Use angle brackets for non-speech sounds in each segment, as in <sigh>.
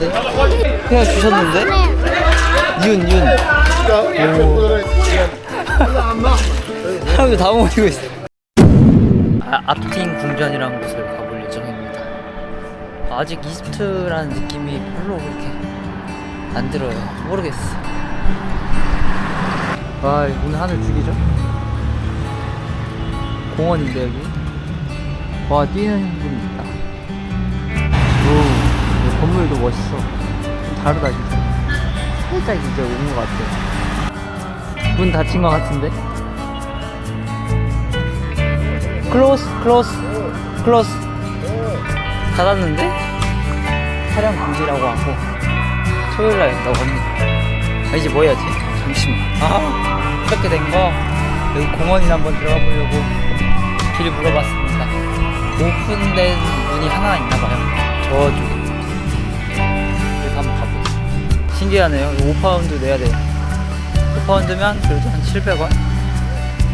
주셨는데? 그냥 주셨는데? 윤, 윤. 사람들 다 모이고 있어. 아, 앞팅 궁전이라는 곳을 가볼 예정입니다. 아직 이집트라는 느낌이 별로 그렇게 안 들어요. 모르겠어. 와, 오늘 하늘 죽이죠? 공원인데 여기? 와, 뛰는 건물도 멋있어. 좀 다르다 진짜. 살짝 이제 온 것 같아. 문 닫힌 것 같은데? 클로스, 클로스, 클로스. 닫았는데? 촬영 금지라고 하고 토요일 날 연다고 합니다. 아, 이제 뭐 해야지? 잠시만. 아, 이렇게 된 거. 여기 공원이나 한번 들어가 보려고 길 물어봤습니다. 오픈된 문이 하나 있나 봐요. 저쪽에. 신기하네요. 5파운드 내야 돼요. 5파운드면 그래도 한 700원?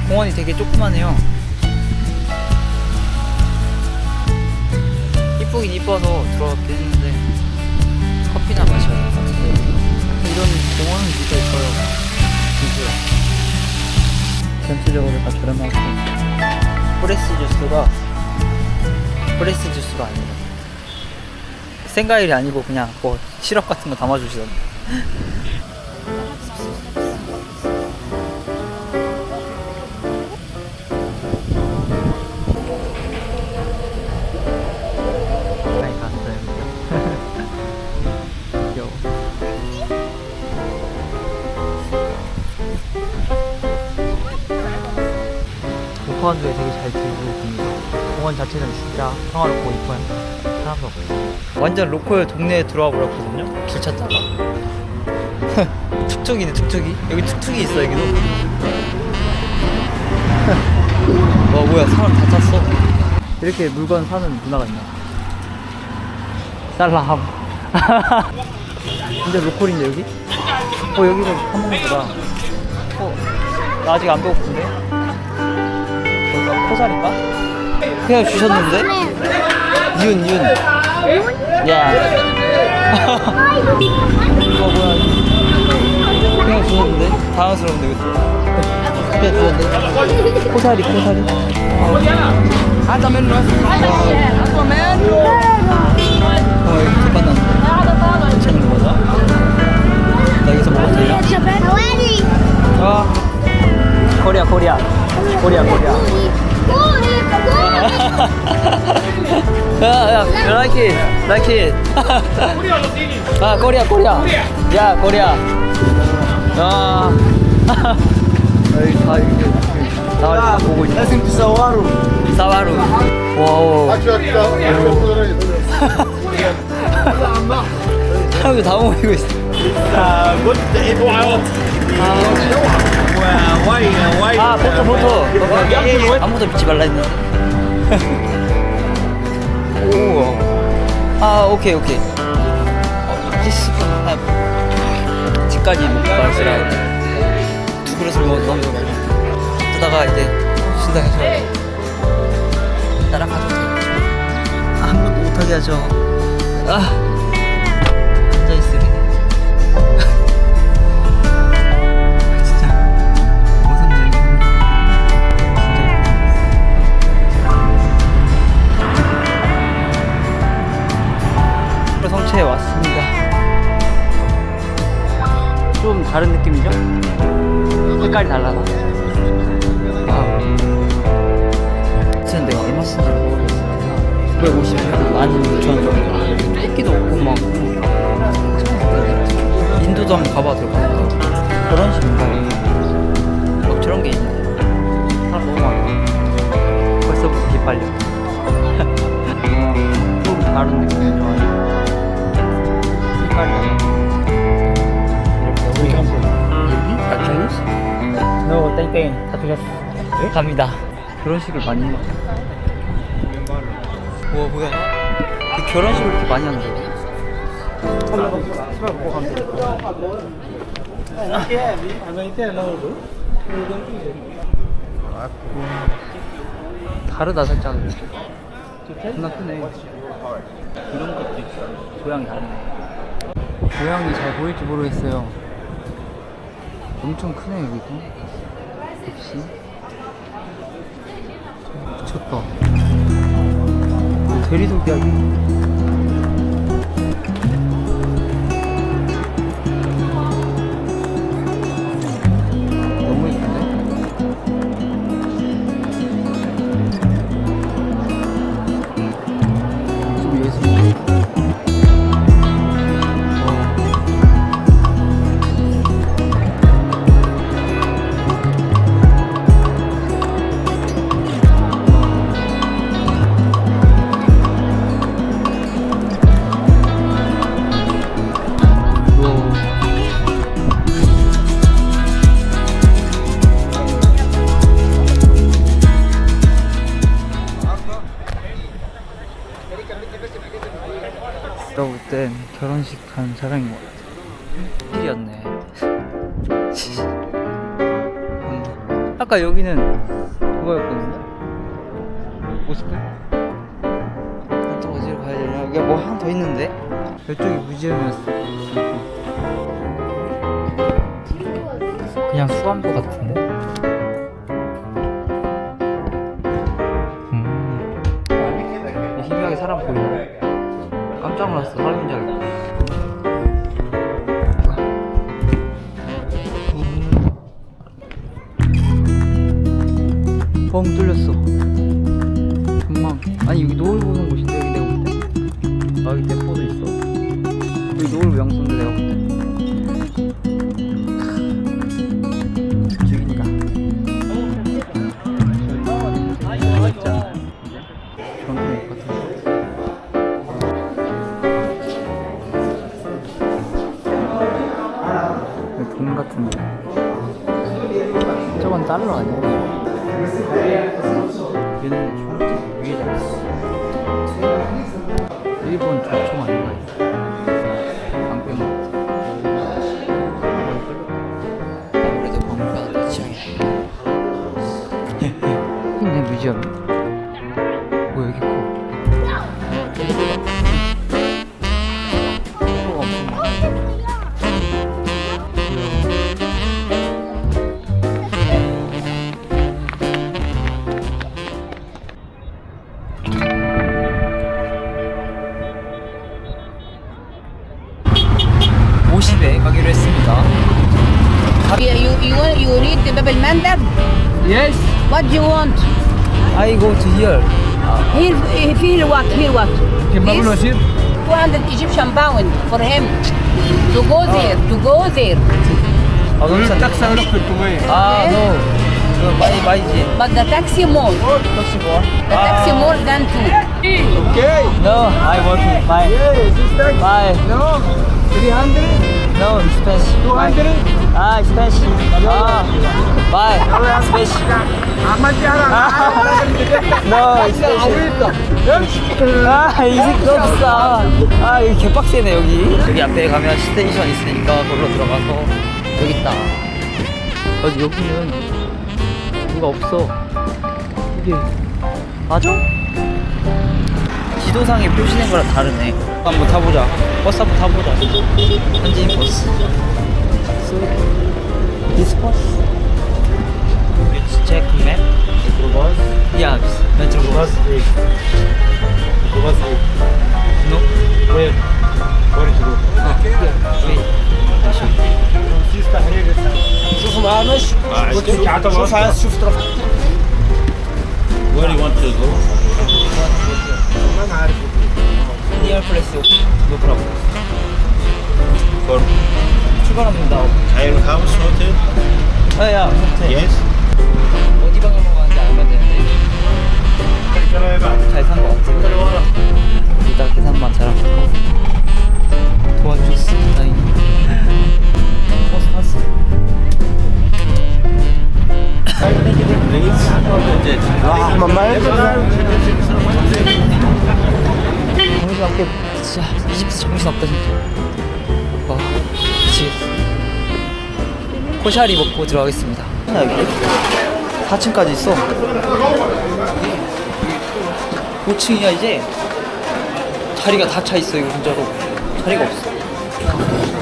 공원이 되게 조그마해요. 이쁘긴 이뻐서 들어갔긴 했는데 커피나 마셔야 될 것 같은데 이런 공원은 진짜 있어요. 진짜. 전체적으로 다 저렴하고 프레스 주스가 프레스 주스가 아니라 생과일이 아니고 그냥 뭐 시럽 같은 거 담아주시던데 오파운드에 되게 잘 들고 있습니다. 공원 자체는 진짜 평화롭고 이뻐요 사람도 없어요. 완전 로컬 동네에 들어와 버렸거든요. 길 찾다가. <laughs> 툭툭이네 툭툭이. 여기 툭툭이 있어 여기도. 와 <laughs> 뭐야 사람 다 찼어? 이렇게 물건 사는 문화가 있나? 살라함 진짜 <laughs> 로컬인데 여기? 어 여기서 사 먹는 거다 어, 나 아직 안 배고픈데? 저기가? 포살인가? 그냥 주셨는데? 윤, 윤. 야. 이거 뭐야. 그냥 주셨는데? 당황스러운데, 이것도. 그냥 주셨는데? 포살이, 포살이. Hasta menos. Hasta menos. 어, 이거. 괜찮은 거죠? 나 여기서 먹어도 되냐? 아. 코리아, 코리아. 코리아, 코리아. 야, 야, 라이키, 라이키. 아, 코리아, 코리아. 야, 코리아. 아. 여기 다 이게 나 보고 있어. 나스미 사와루. 사와루. 와우. 사람들 다 모이고 있어. 아, 아, 포토, 포토. 아무도 믿지 말라 했는데. 오. 아, 오케이, 오케이. 어, 디스, 아, 집까지 먹고 가시라. 두 그릇을 먹어도 너무 좋아. 그러다가 이제 신당해서 따라가도 돼요. 아무것도 못하게 하죠. 아, 다른 느낌이죠? 색깔이 달라서. 아. 지금 내가 얼마 쓴지 모르겠어. 950원, 16,000원 정도. 토끼도 없고 막. 인도도 한번 가봐 들어가. 그런 식인가요? 막 저런 게 있네. 사람 너무 많아. 벌써부터 기빨려. 좀 다른 느낌이 좋아요. 색깔이 달라. No, 땡땡 다 틀렸어. 갑니다. 그런 식을 많이 해. 우와 뭐야? 이 결혼식을 이렇게 많이 하는 거야? 다르다 살짝 존나 크네 이런 것도 있어 모양이 다르네 모양이 잘 보일지 모르겠어요. 엄청 크네 여기도. 역시. 미쳤다. 뭐 대리석이야. 땐 결혼식 한 사람인 것 같아. 일이었네. 음. 아까 여기는 그거였거든요. 모스크? 또 어디로 가야 되나? 여기 뭐 하나 더 있는데? 이쪽이 무지엄이었어. 그냥 수암도 같은데? 깜짝 놀랐어. 사람인 줄 알고 음. 뻥 뚫렸어. 금방. 아니 여기 노을 보는 곳인데 여기 내가 볼때? 아 여기 대포도 있어? 여기 노을 명소인데 내가 볼때 1분 5초만 Bab al-Mandab? yes What do you want? I go to here Here, here what? Here what? Bab This? al-Wasir? 200 Egyptian pound for him to go there, to go there. 아 너무 싼 딱상 아 no 그거 많이 많이지 But the taxi more. 혹시 뭐? The taxi more than two. No, I working. Bye. Bye. No. 300? No, expensive. 200? Ah, expensive. Ah. Bye. Expensive. <laughs> no, expensive. 아, 이 새끼 너무 비싸. 아, 여기 개빡세네, 여기. 여기 앞에 가면 스테이션 있으니까 걸로 들어가서 여기 있다. 어디 여기는 누가 없어. 이게 맞아? 지도상에 표시된 거랑 다르네. 한번 타보자. 버스 한번 타보자. 현지인 버스. So, this bus? Let's check map. Yeah, metro bus. No? Where? Where is it? Okay. Wait. I'll show you. شوف معاه مش شوف عايز شوف تروح Where you want to go? Place. No problem. For 출발합니다. Iron House Hotel? 아, 야, 호텔. Yes. 어디 방향으로 가는지 알면 되는데. 잘산것 같아. 이따 계산만 잘하면 정신 없다 진짜 와 어, 그치. 코샤리 먹고 들어가겠습니다. 4층까지 있어. 5층이야 이제? 자리가 다 차 있어 이거 진짜로 자리가 없어.